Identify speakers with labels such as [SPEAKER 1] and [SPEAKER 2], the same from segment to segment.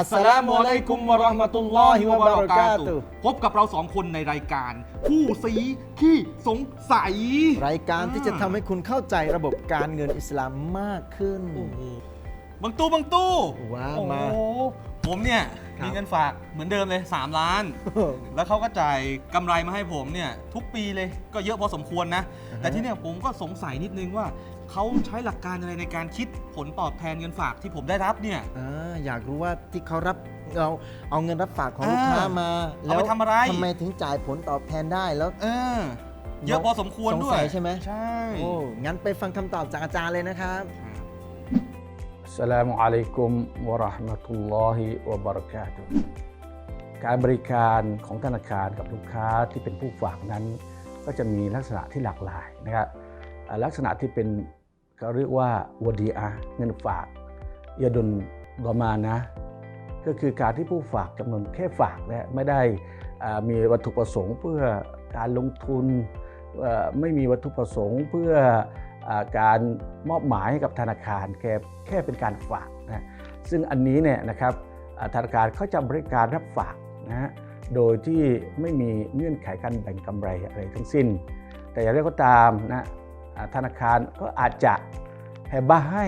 [SPEAKER 1] อัสสลามุอะลัยกุมวะเราะห์มะตุลลอฮิวะบะเราะกาตุฮ์
[SPEAKER 2] พบกับเราสองคนในรายการ ผู้สีขี้สงสัย
[SPEAKER 1] รายการที่จะทำให้คุณเข้าใจระบบการเงินอิสลามมากขึ้น
[SPEAKER 2] โอ้โห บางตู้บางตู้
[SPEAKER 1] ว้าว
[SPEAKER 2] โอ้โห
[SPEAKER 1] มา
[SPEAKER 2] ผมเนี่ย
[SPEAKER 1] ครับ
[SPEAKER 2] มีเงินฝากเหมือนเดิมเลย 3 ล้าน แล้วเขาก็จ่ายกำไรมาให้ผมเนี่ยทุกปีเลยก็เยอะพอสมควรนะ
[SPEAKER 1] อ่าฮะ
[SPEAKER 2] แต่ที่เนี่ยผมก็สงสัยนิดนึงว่าเขาใช้หลักการอะไรในการคิดผลตอบแทนเงินฝากที่ผมได้รับเนี่ย
[SPEAKER 1] อ่าอยากรู้ว่าที่เขารับเอาเอาเงินรับฝากของลูกค้ามา
[SPEAKER 2] เอาไปทำอะไร
[SPEAKER 1] ทำไมถึงจ่ายผลตอบแทนได้แล้ว
[SPEAKER 2] เออ เยอะพอสมควรด้วย
[SPEAKER 1] สงสัยใช่ไหม
[SPEAKER 2] ใช่
[SPEAKER 1] โอ้งั้นไปฟังคำตอบจากอาจารย์เลยนะครับ
[SPEAKER 3] อัสส ลามุอะลัยกุมวะเราะห์มะตุลลอฮิวะบะเราะกาตุการบริการของธนาคารกับลูกค้าที่เป็นผู้ฝากนั้น ก็จะมีลักษณะที่หลากหลายนะครับลักษณะที่เป็นเขาเรียกว่าวดีอาเงินฝากยาดุลดอมานะ ก็คือการที่ผู้ฝากจำนวนแค่ฝากนะไม่ได้มีวัตถุประสงค์เพื่อการลงทุนไม่มีวัตถุประสงค์เพื่อ การมอบหมายให้กับธนาคารแค่แค่เป็นการฝากนะซึ่งอันนี้เนี่ยนะครับธนาคารเขาจะบริการรับฝากนะฮะโดยที่ไม่มีเงื่อนไขการแบ่งกำไรอะไรทั้งสิ้น แต่อย่างไรก็ตามนะธนาคารก็อาจจะแฮบ้าให้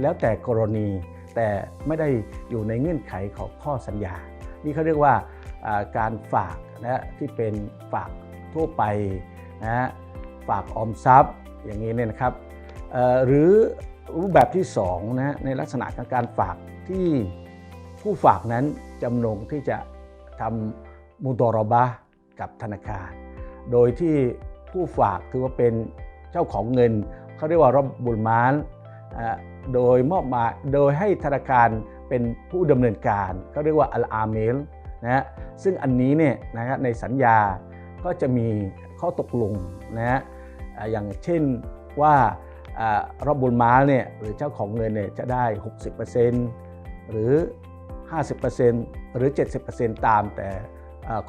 [SPEAKER 3] แล้วแต่กรณี แต่ไม่ได้อยู่ในเงื่อนไขของข้อสัญญา นี่เขาเรียกว่าอ่าการฝากนะที่เป็นฝากทั่วไปนะฝากออมทรัพย์ อย่างนี้เนี่ยนะครับหรือรูปแบบที่2นะในลักษณะของการฝากที่ผู้ฝากนั้นจำนงที่จะทำมุตอรบะกับธนาคาร โดยที่ผู้ฝากถือว่าเป็นเจ้าของเงินเขาเรียกว่ารับบุลมานโดยมอบมาโดยให้ธนาคารเป็นผู้ดำเนินการเขาเรียกว่าอัลอาเมลนะฮะซึ่งอันนี้เนี่ยนะฮะในสัญญาก็จะมีข้อตกลงนะฮะ อย่างเช่นว่ารับบุลมาเนี่ยหรือเจ้าของเงินเนี่ยจะได้ 60%หรือ 50%หรือ 70%ตามแต่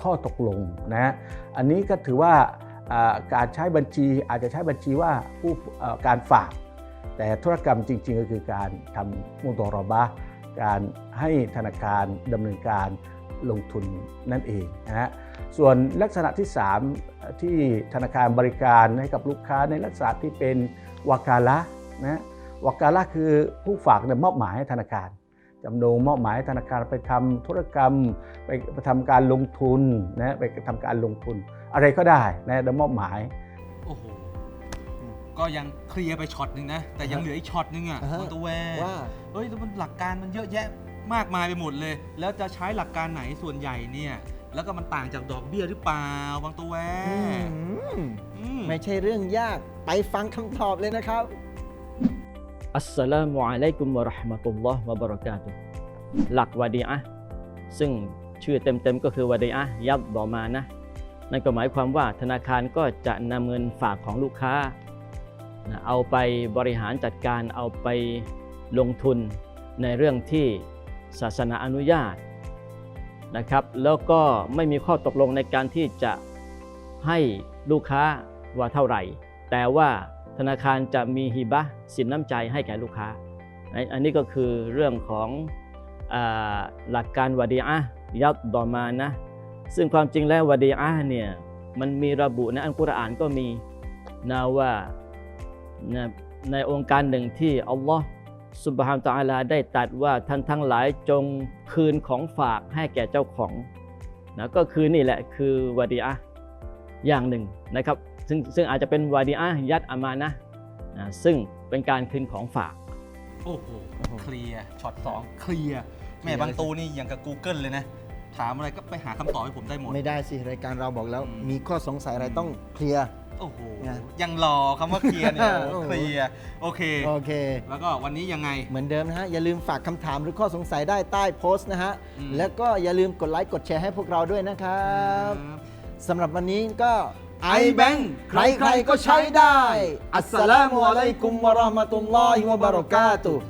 [SPEAKER 3] ข้อตกลงนะฮะอันนี้ก็ถือว่าการใช้บัญชีอาจจะใช้บัญชีว่าผู้การฝาก แต่ธุรกรรมจริง ๆ ก็คือการทำมุตอรบะการให้ธนาคารดำเนินการลงทุนนั่นเองนะฮะส่วนลักษณะที่ 3 ที่ธนาคารบริการให้กับลูกค้าในลักษณะที่เป็นวากาละนะวากาละคือผู้ฝากเนี่ยมอบหมายให้ธนาคารจำนงมอบหมายให้ธนาคารไปทำธุรกรรมไปไปทำการลงทุนนะไปทำการลงทุน อะไรก็ได้นะแล้วมอบหมาย
[SPEAKER 2] โอ้โหก็ยังเคลียร์ไปช็อตหนึ่งนะ แต่ยังเหลืออีกช็อตหนึงอะ
[SPEAKER 1] อ่าฮะ
[SPEAKER 2] มันตัวแวร์
[SPEAKER 1] ว่า
[SPEAKER 2] เฮ้ยแล้วมันหลักการมันเยอะแยะมากมายไปหมดเลย แล้วจะใช้หลักการไหนส่วนใหญ่เนี่ย แล้วก็มันต่างจากดอกเบี้ยหรือเปล่าบางตัวแว
[SPEAKER 1] อื
[SPEAKER 2] ร์
[SPEAKER 1] ม
[SPEAKER 2] อืม
[SPEAKER 1] ไม่ใช่เรื่องยากไปฟังคำตอบเลยนะครับ
[SPEAKER 4] อัสสลามุอะลัยกุมวะเราะห์มะตุลลอฮ์วะบะเราะกาตุฮ์หลักวะดีอะห์ซึ่งชื่อเต็มๆก็คือวะดีอะห์ยับดอมานะนั่นก็หมายความว่าธนาคารก็จะนำเงินฝากของลูกค้านะเอาไปบริหารจัดการเอาไปลงทุนในเรื่องที่ศาสนาอนุญาต นะครับแล้วก็ไม่มีข้อตกลงในการที่จะให้ลูกค้าว่าเท่าไหร่ แต่ว่าธนาคารจะมีฮิบะสินน้ำใจให้แก่ลูกค้า อันนี้ก็คือเรื่องของอหลักการวะดีอะยัดดอมานะซึ่งความจริงแล้ววะดีอะเนี่ยมันมีระบุในอัลกุรอานก็มีนะว่าในองค์การหนึ่งที่อัลลอฮ์ สุบฮานตะอาลาได้ตรัดว่าท่านทั้งหลายจงคืนของฝากให้แก่เจ้าของนะก็คือนี่แหละคือวะดีอะห์อย่างหนึ่งนะครับซึ่งซึ่งอาจจะเป็นวะดีอะห์ยัดอามานะห์นะซึ่งเป็นการคืนของฝาก
[SPEAKER 2] โอ้โห
[SPEAKER 1] โอ้โห
[SPEAKER 2] เคลียร์ช็อตสองเคลียร์แม่บางตูนี่อย่างกับ Google เลยนะ ถามอะไรก็ไปหาคำตอบให้ผมได้หมด
[SPEAKER 1] ไม่ได้สิ รายการเราบอกแล้ว
[SPEAKER 2] อืม
[SPEAKER 1] มีข้อสงสัยอะไรต้องเคลียร์
[SPEAKER 2] โอ้โห
[SPEAKER 1] ไง
[SPEAKER 2] ยังรอคำว่าเคลียร์เนี่ย
[SPEAKER 1] โอ้โห
[SPEAKER 2] เคลียร์โอเค
[SPEAKER 1] โอเค
[SPEAKER 2] แล้วก็วันนี้ยังไง
[SPEAKER 1] เหมือนเดิมนะฮะ อย่าลืมฝากคำถามหรือข้อสงสัยได้ใต้โพสต์นะฮะ
[SPEAKER 2] อืม
[SPEAKER 1] แล้วก็อย่าลืมกดไลค์กดแชร์ให้พวกเราด้วยนะครับสำหรับวันนี้ก็
[SPEAKER 2] iBank
[SPEAKER 1] ใครๆก็ใช้ได้ อัสสลามุอะลัยกุมวะเราะห์มะตุลลอฮิวะบะเราะกาตุฮ์